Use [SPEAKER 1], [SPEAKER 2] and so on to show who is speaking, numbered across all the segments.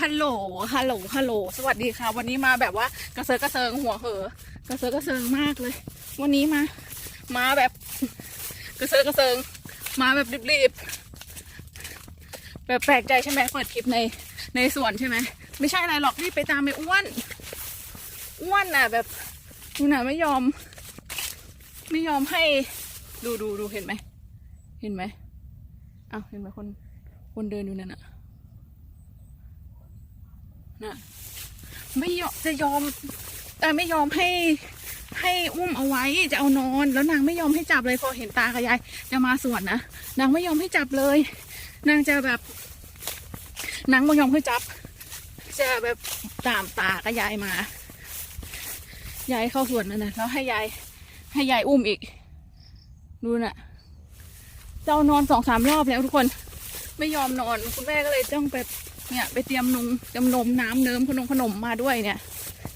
[SPEAKER 1] ฮัลโหล ฮัลโหล ฮัลโหล สวัสดีค่ะ วันนี้มาแบบว่ากระเซิร์กระเซิงหัวเหอ กระเซิร์กระเซิงมากเลย วันนี้มา มาแบบ กระเซิร์กระเซิง มาแบบรีบๆ แบบแปลกใจใช่ไหมเปิดคลิปในในสวนใช่ไหม ไม่ใช่อะไรหรอกรีบไปตามไปอ้วน อ้วนน่ะ แบบดูน่ะไม่ยอม ไม่ยอมให้ ดูดูดูเห็นไหม เห็นไหมอ้าวเห็นไหมคน คนเดินอยู่นั่นน่ะ นะไม่ยอมจะยอมแต่ไม่ยอมให้ให้อุ้มเอาไว้จะเอานอน แล้วนางไม่ยอมให้จับเลยพอเห็นตากับยายจะมาสวนนะนางไม่ยอมให้จับเลย นางจะแบบนางไม่ยอมให้จับ จะแบบตามตากับยายมายายเข้าสวนนั่นนะแล้วให้ยายให้ยายอุ้มอีก ดูน่ะเจ้านอนสองสามรอบแล้วทุกคน ไม่ยอมนอนคุณแม่ก็เลยต้องไป เนี่ยไปเตรียมนมเตรียมนมน้ำเนิมขนมขนมมาด้วยเนี่ย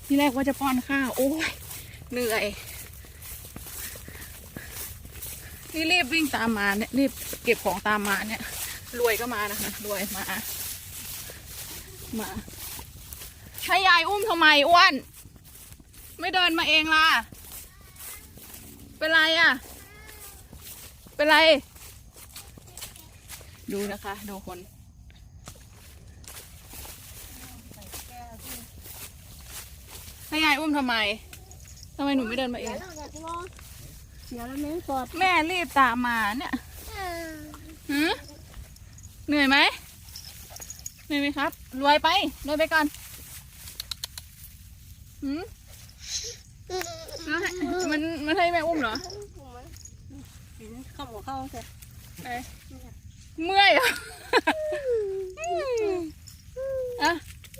[SPEAKER 1] ที่แรกว่าจะป้อนข้าวโอ้ยเหนื่อยนี่รีบวิ่งตามมาเนี่ยรีบเก็บของตามมาเนี่ย รวยก็มานะคะรวยมา มาให้ยายอุ้มทำไมอ้วนไม่เดินมาเองล่ะ เป็นไรอะ เป็นไร ดูนะคะ ดูคน ให้ยายอุ้มทำไมทำไมหนูไม่เดินมาเอง
[SPEAKER 2] เสียแล้วแม่งกอด
[SPEAKER 1] แม่รีบตามมาเนี่ยหือเหนื่อยไหมเหนื่อยไหมครับ รวยไป รวยไปก่อนหืมแล้วให้มันมันให้แม่อุ้มเหรอ
[SPEAKER 2] เห็นเข้าหัวเข้าเสร็จ
[SPEAKER 1] เอ้ยเมื่อยเหรออะ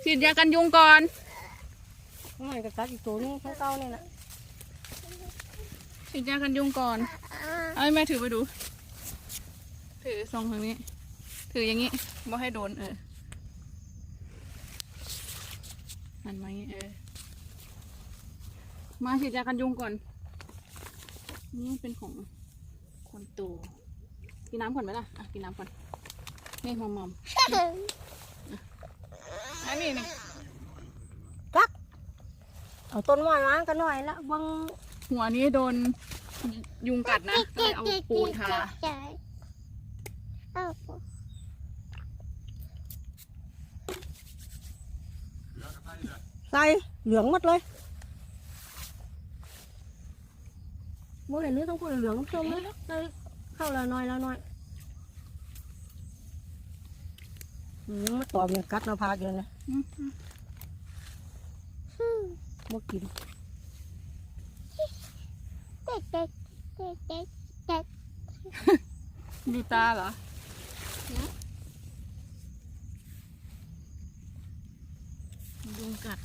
[SPEAKER 1] ฉีดยากันยุงก่อน
[SPEAKER 2] ข้างในกับกัดอีกตัวนึงข้างเก้านี่แหละ
[SPEAKER 1] ฉีดยากันยุงก่อน เอาให้แม่ถือไปดู ถือทรงทางนี้ ถืออย่างนี้บ่ให้โดนเออหันมาอย่างนี้เออ มาฉีดยากันยุงก่อน นี่เป็นของคนโตกินน้ำก่อนไหมล่ะอะกินน้ำก่อน นี่มอมมอมอันนี้นี่
[SPEAKER 2] กัก เอาต้นไม้มากันหน่อยละเบัง
[SPEAKER 1] หัวนี้โดนยุงกัดนะก็เลยเอาปูนทา
[SPEAKER 2] ใส่เหลืองหมดเลยโมเลยเนื้อต้องพูดเหลืองส้มเลยเลยเข้าละหน่อยละหน่อยอืมมาตอมเนี่ยกัดหนาพากอยู่นะ
[SPEAKER 1] อืมอืม
[SPEAKER 2] บ่กิน
[SPEAKER 1] ดูตาเหรอยุงกัด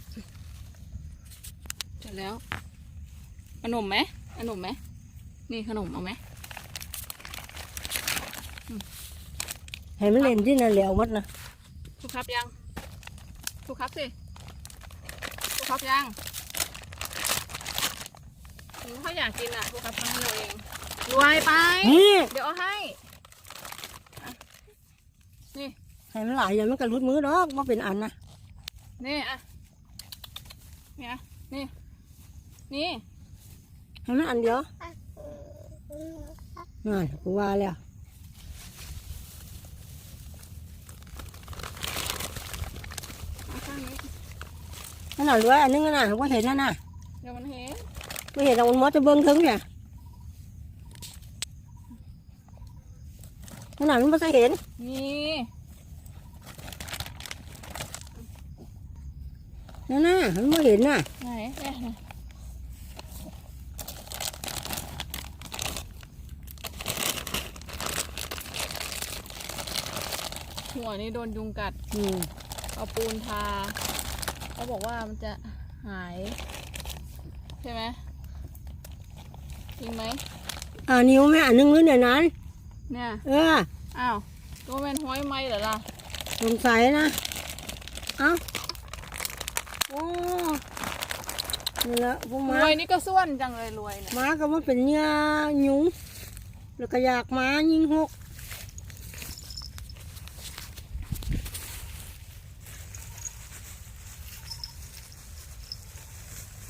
[SPEAKER 1] เสร็จแล้ว ขนมไหมขนมไหม นี่ขนมเอาไหม
[SPEAKER 2] ให้มันเล่นที่นั่นเหลวหมดนะ
[SPEAKER 1] ทุกครับยังทุกครับสิทุก ครับยังหนูเขาอยากกินอะทุกครับทำให้เราเองรวยไป
[SPEAKER 2] นี่
[SPEAKER 1] เดี๋ยวเอาให้อะนี่
[SPEAKER 2] ให้มันหลายอย่างมันก็รุดมือดอกว่าเป็นอันนะ
[SPEAKER 1] นี่อะนี่อะนี่ นี่
[SPEAKER 2] ให้มันอันเดียวนั่นกูว่าแล้ว
[SPEAKER 1] เอาข้างนี้
[SPEAKER 2] นั่นน่ะรวยอันนึงน่ะว่าเห็นนั่นน่ะ
[SPEAKER 1] เดี๋ยวมันเห็น
[SPEAKER 2] ไม่เห็นเอามันมอจะเบิ้งถึงเนี่ยนั่นน่ะมันไม่เห็น
[SPEAKER 1] นี่
[SPEAKER 2] นั่นน่ะมันไม่เห็นน่ะ
[SPEAKER 1] ไหนเนี่ยไหนหัวนี่โดนยุงกัด
[SPEAKER 2] อืม
[SPEAKER 1] เอาปูนทา เขาบอกว่ามันจะหาย ใช่ไหมจริงไหม
[SPEAKER 2] อ่านิ้วแม่อันนึงหรือเนี่ยนั้น
[SPEAKER 1] เนี่ย
[SPEAKER 2] เออ
[SPEAKER 1] อ้าวตัวเป็นห้อยไหมเหรอล่ะ
[SPEAKER 2] สงสัยนะเอ้าโอ้นี่ละพวก
[SPEAKER 1] ร
[SPEAKER 2] มาว
[SPEAKER 1] ยนี่ก็ส่วนจังเลยรวยเนี่ย
[SPEAKER 2] มาก็มาเป็นเนื้อหยุงแล้วก็อยากมายิงหก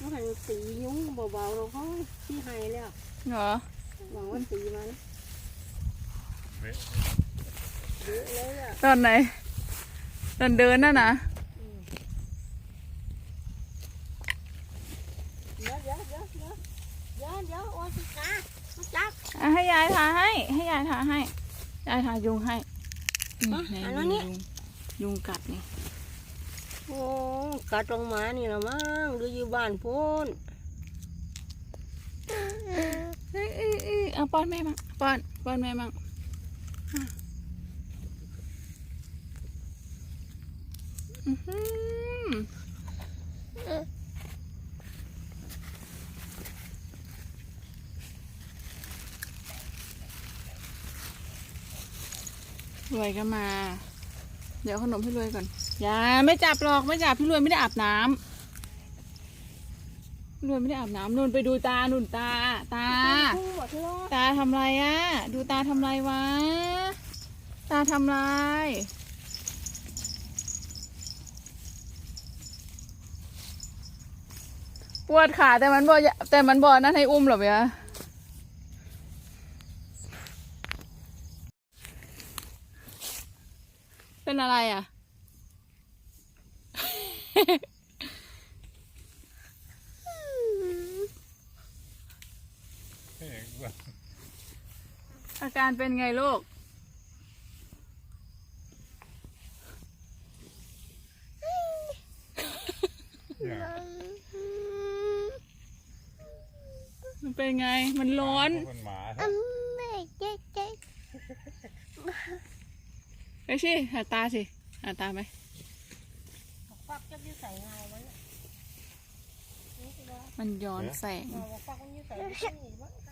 [SPEAKER 2] มันหันตียุ้งเบาๆเราเขาที่ไฮแล้ว
[SPEAKER 1] เหรอ
[SPEAKER 2] หวังว่าตีมัน
[SPEAKER 3] เว้ย
[SPEAKER 2] เยอะเลยอะ
[SPEAKER 1] ตอนไหน ตอนเดินน่ะนะ
[SPEAKER 2] เดี๋ยวเดี๋ยวเดี๋ยวเดี๋ยวเดี๋ยวเดี๋ยวโอ้สิกามาจับ
[SPEAKER 1] อะให้ยายทาให้ ให้ยายทาให้ ยายทายุงให้นี่
[SPEAKER 2] อะ
[SPEAKER 1] ไหน
[SPEAKER 2] อัน
[SPEAKER 1] ยุ
[SPEAKER 2] นั้น
[SPEAKER 1] ง
[SPEAKER 2] นี่
[SPEAKER 1] ยุงยุงกัดนี่
[SPEAKER 2] โอ้กัดลงมานี่ละมั้งดูอยู่บ้านพูน
[SPEAKER 1] เอ้ย เอ้ยเอ้ยเอาป้อนแม่มั่งป้อนป้อนแม่มั่งอะอื้อหือรวยก็มา เดี๋ยวเอาขนมให้รวยก่อน อย่าไม่จับหรอกไม่จับพี่รวยไม่ได้อาบน้ำพี่รวยไม่ได้อาบน้ำนุ่นไปดูตานุ่นตาตา
[SPEAKER 2] พูดเถอะ
[SPEAKER 1] ตาทำไรอะดูตาทำไรวะ ตาทำไร ปวดขาแต่มันบอแต่มันบอนั่นให้อุ้มเหรอเบียเป็นอะไรอะ
[SPEAKER 3] เฮ้ยอ้วน
[SPEAKER 1] อาการเป็นไงลูกมันเป็นไง มันร้อน
[SPEAKER 3] คนหมา
[SPEAKER 1] ไปสิหาตาสิ หาตาไหม
[SPEAKER 2] ปักจะอยู่ใส่เงาไว้
[SPEAKER 1] มันย้อนแสง
[SPEAKER 2] เราปักมันอยู่ใส่ที่นี่บ้าง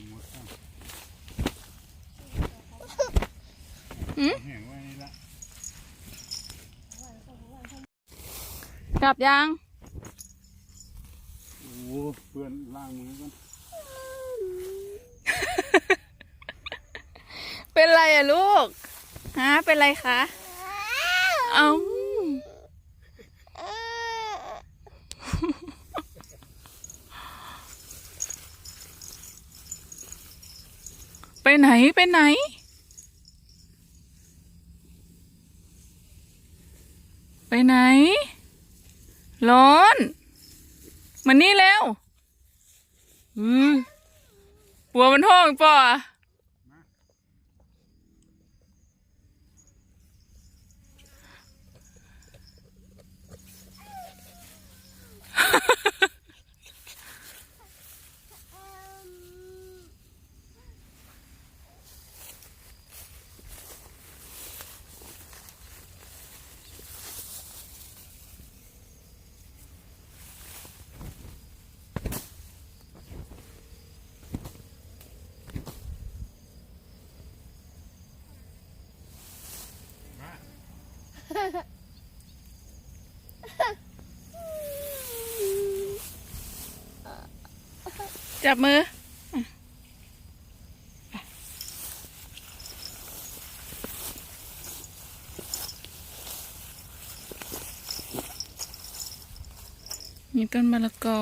[SPEAKER 1] นหม
[SPEAKER 3] ดอะ
[SPEAKER 1] หืม
[SPEAKER 3] แห้งไว้นี่ะ
[SPEAKER 1] กลับยัง
[SPEAKER 3] โอ้เพื่อนล้างมือกัน
[SPEAKER 1] เป็นไร อะลูกฮะเป็นไรคะเอาไปไหนไปไหนไปไหน ร้อนมานี่แล้ว อืมปัวมันห้องป่ะ
[SPEAKER 3] มา
[SPEAKER 1] จับมือ มีต้นมะละกอ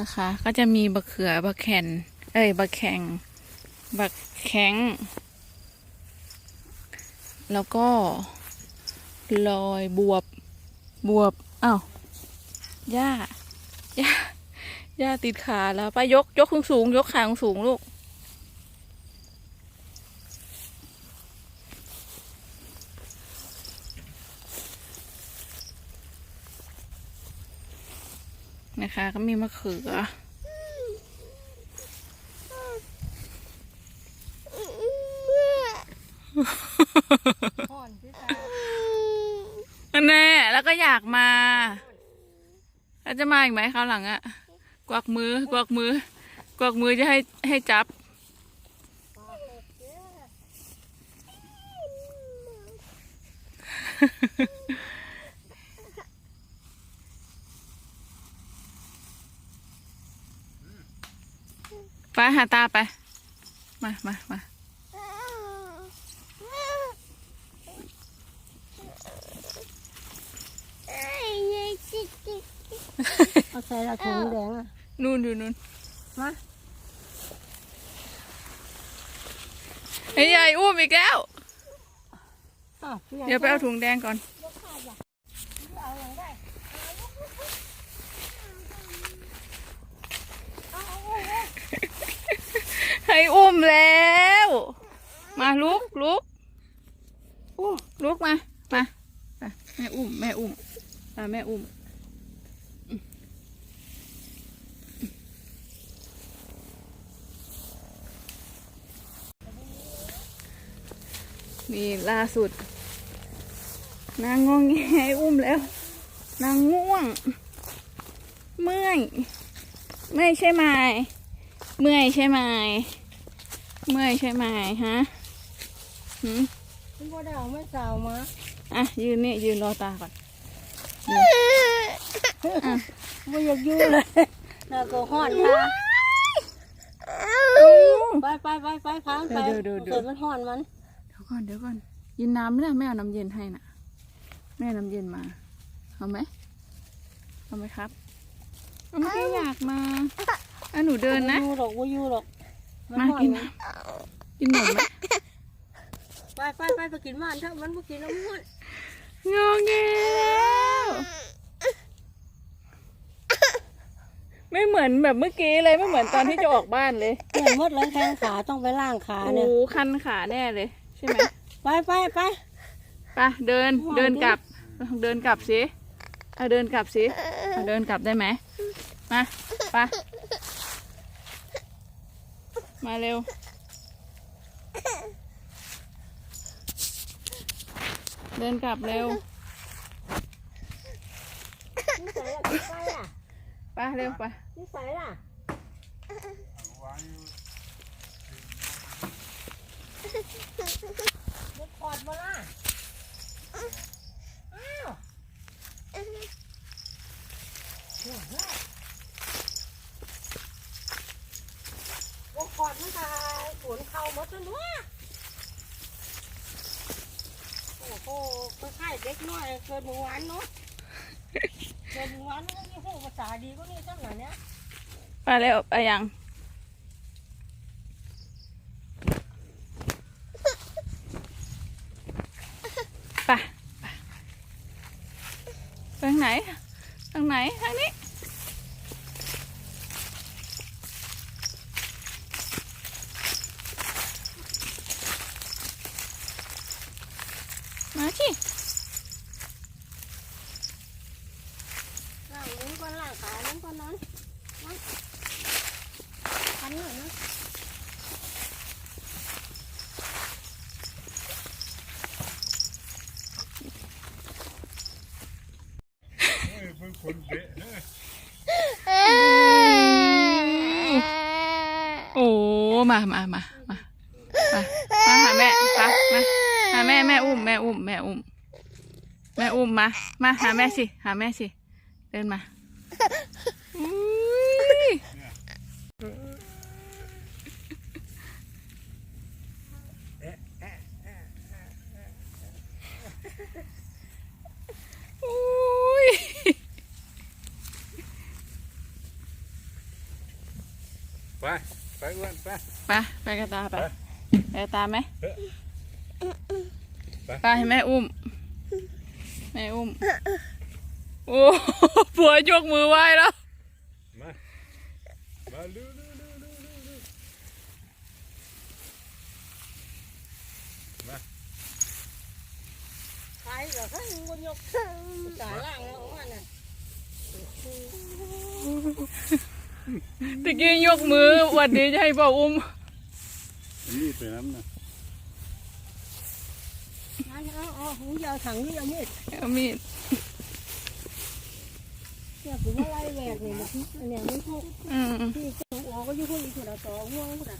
[SPEAKER 1] นะคะ ก็จะมีบะเขือบะแคนเอ้ยบะแข็งบะแข็ง แล้วก็ลอยบวบ บวบ อ้าวหญ้า หญ้าย่าติดขาแล้วป้ายกยกสูงสูงๆยกขาสูงๆลูก นะคะ ก็มีมะเขือ
[SPEAKER 2] ห่อนพี่ตา
[SPEAKER 1] อันแน่แล้วก็อยากมา แล้วจะมาอีกไหมคราวหลังอะกวักมือกวักมือกวักมือจะให้ให้จับ ไปหาตาไป มามามา
[SPEAKER 2] เอาใส่ละถุงแดงอะ
[SPEAKER 1] นู่นอยู่นู่น
[SPEAKER 2] มา
[SPEAKER 1] ไอ้ใหญ่อุ้มอีกแล้ว
[SPEAKER 2] อ้าวพี่ใหญ่
[SPEAKER 1] เดี๋ยวไปเอาถุงแดงก่อน
[SPEAKER 2] เอาอย่างได้
[SPEAKER 1] ให้อุ้มแล้ว มาลุกลุกอุ้มลุกมา มาไปแม่อุ้มแม่อุ้มตาแม่อุ้ม นี่ล่าสุด นางงองแงอุ้มแล้ว นางง่วง เมื่อย เมื่อยใช่ไหมเมื่อยใช่ไหมเมื่อยใช่ไหมฮะหืม
[SPEAKER 2] คุณพ่อได้เอาไม่สาวมา
[SPEAKER 1] อะยืนนี่ยืนรอตาก่อน
[SPEAKER 2] ไม่อยากอยู่เลยแล้วก็ห่อนค่ะ ไปไปไปไปพังไป
[SPEAKER 1] เดี๋ยวเดี๋ยวเดี๋ยว
[SPEAKER 2] เกิดมันห่อนมัน
[SPEAKER 1] เดี๋ยว ก่อนเดี๋ยวก่อนยินน้ำไหมนะแม่เอาน้ำเย็นให้น่ะ แม่เอาน้ำเย็นมาเอาไหมเอาไหมครับเอาไม่ได้อยากมาอะหนูเดินนะ
[SPEAKER 2] บ่อยู่หรอกว่าอยู่หรอก
[SPEAKER 1] มา
[SPEAKER 2] ห่อ
[SPEAKER 1] กิน
[SPEAKER 2] มั
[SPEAKER 1] น้ำกินหนมไหม
[SPEAKER 2] ไปไปไปไปกินมันเถอะมันบ่กินแล้วมัน
[SPEAKER 1] งอแงวไม่เหมือนแบบเมื่อกี้เลยไม่เหมือนตอนที่จะออกบ้านเลย
[SPEAKER 2] เปลี่ยนหมดเลยแข้งขาต้องไปล่างขา
[SPEAKER 1] โอ้
[SPEAKER 2] เนี่ย
[SPEAKER 1] โหคันขาแน่เลย ใช่ไหม
[SPEAKER 2] ไปไปไป
[SPEAKER 1] ไปเดินเดินกลับเดินกลับสิเอาเดินกลับสิเอาเดินกลับได้ไหมมาไปมาเร็วเดินกลับเร็ว
[SPEAKER 2] นิสัยล่ะนิสัยล่ะ
[SPEAKER 1] ไปเร็วไป
[SPEAKER 2] นิสัยล่ะ
[SPEAKER 3] วางอยู่
[SPEAKER 2] มันกอดมาล่ะ อ้าวหัวแรกวงกอดมันตายฝนเขาหมดแล้วเนาะโอ้โหคล้ายๆเด็กน้อยเกิดเมื่อวานเนาะเกิดเมื่อวานมันก็มีหูภาษาดีก็นี่จังหน่อยเนี้ย
[SPEAKER 1] ไปเร็วไปยังไปไปไป ทางไหน ทางไหน ทางนี้ มาที่
[SPEAKER 2] ล่างนี้ก่อนล่างขานั้นก่อนนั้นนะพันหน่อยนะ
[SPEAKER 3] เฮ้ยเพิ่งคนเบะเฮ้ย
[SPEAKER 1] โอ้ มามามามามาหาแม่ไปมาหาแม่แม่อุ้มแม่อุ้มแม่อุ้มแม่อุ้มมา มาหาแม่สิหาแม่สิเดินมาอุ๊ยอุ๊ย
[SPEAKER 3] ไป ไปอ้วนไป
[SPEAKER 1] ไปไปกับตาไป
[SPEAKER 3] ไป
[SPEAKER 1] กับตาไหม
[SPEAKER 3] ไป
[SPEAKER 1] ให้แม่อุ้ม แม่อุ้ม โอ้ผัวยกมือไหว้แล้ว
[SPEAKER 3] มาาเร็วเร็วเร็วเร็วเร็วเร็วมา
[SPEAKER 2] ใครเหรอท่านบนยกสายล่างแล้วของมันน่ะ
[SPEAKER 1] ตะกี้ยกมือหวัดดีจะให้พ่ออุ้ม
[SPEAKER 3] อันนี้ไปน้ำนะ
[SPEAKER 2] งั้นเอาเอาหูยาวถังนี่เอามีด
[SPEAKER 1] เอามีด
[SPEAKER 2] เนี่ยผมว่าไล่แหวกเนี่ยมันอันเนี่ยมันพวก
[SPEAKER 1] อืม
[SPEAKER 2] ที่ตัวออกก็อยู่พวกอีกตัวละสองห่วงพุ่นน่ะ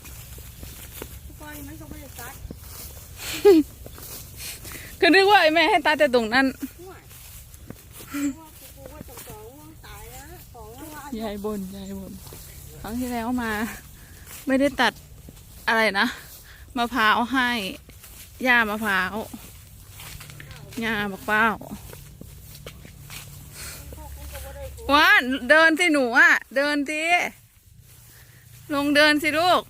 [SPEAKER 2] ก้อยมันก็ไม่ได้ตัด
[SPEAKER 1] ก็นึกว่าไอ้แม่ให้ตาแต่ตรงนั้น
[SPEAKER 2] ยาย
[SPEAKER 1] บนยายบน ครั้งที่แล้วมา ไม่ได้ตัดอะไรนะมะพร้าวให้ย่ามะพร้าวย่ามะพร้าว
[SPEAKER 2] พวกคุณก็บ่ได้กู
[SPEAKER 1] ว่านเดินสิหนูอะ เดินสิลงเดินสิลูก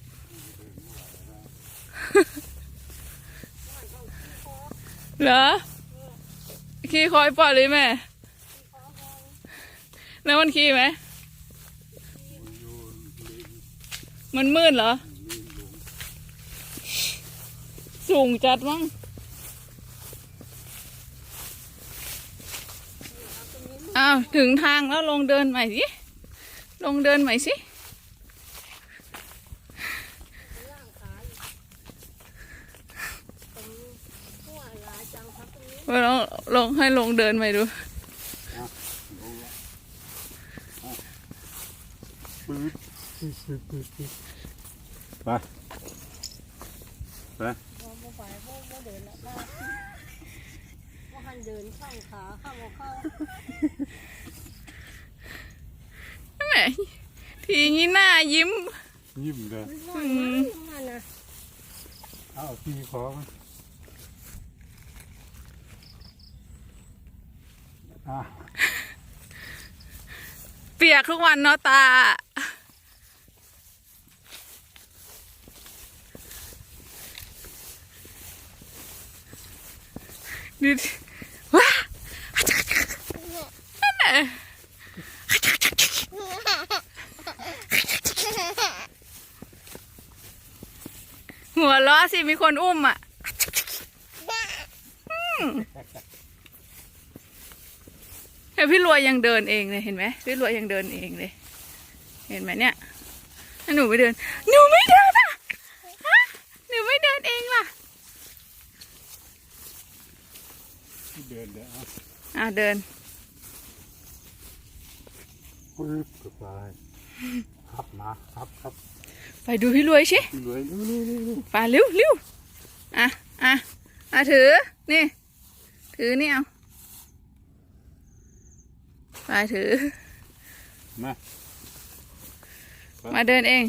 [SPEAKER 1] เหรอขี่คอยปล่อยเลยแม่ แล้วมันขี่ไหม มันมืดเหรอ สูงจัดมั้งอ้าวถึงทางแล้วลงเดินใหม่สิ ลงเดินใหม่สิ
[SPEAKER 2] ล่างขาอยู่ตรา
[SPEAKER 1] ลองลงให้ลงเดินใหม่ดู
[SPEAKER 3] ปื๊ดปื๊ ดปื๊ดปื๊ดปื๊ดไปไป
[SPEAKER 2] พอมาไปพวกมาเดินแล้วว่าว่าหันเดินข้างขาข้างหัวเข้า
[SPEAKER 1] แหมทีนี้หน้ายิ้ม
[SPEAKER 3] ยิ้มเลย
[SPEAKER 2] มันน้อยมั้งมันน่ะ
[SPEAKER 3] เอาตีคอมันอะ
[SPEAKER 1] เปียกทุกวันเนาะตา ดูดิว้านั่นน่ะหัวล้อสิ มีคนอุ้มอะอืมเฮ้ยพี่รวยยังเดินเองเลยเห็นไหมพี่รวยยังเดินเองเลย เห็นไหมเนี่ยถ้าหนูไม่เดิน หนูไม่เดินอะหนูไม่เดินเองล่ะ
[SPEAKER 3] เดินเดี๋ยวเอา
[SPEAKER 1] อะเดิน
[SPEAKER 3] ปื๊ดก็ไปครับมาครับครับ
[SPEAKER 1] ไปดูพี่รวยชิ
[SPEAKER 3] รวยเร็วเร็วเร็วเร็ว
[SPEAKER 1] ไปเร็วเร็วอะอะอะถือนี่ ถือนี่เอาไปถือ
[SPEAKER 3] มา
[SPEAKER 1] มาเดินเอง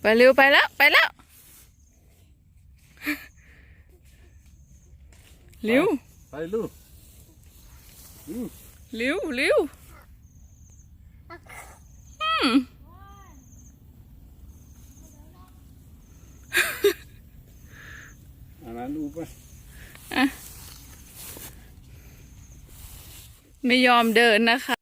[SPEAKER 1] ไปเร็วไปแล้ว ไปแล้ว เร็ว
[SPEAKER 3] ไปลูกลูก
[SPEAKER 1] เร็วเร็วอืม
[SPEAKER 3] อันนั้นลูกไป
[SPEAKER 1] ไม่ยอมเดินนะคะ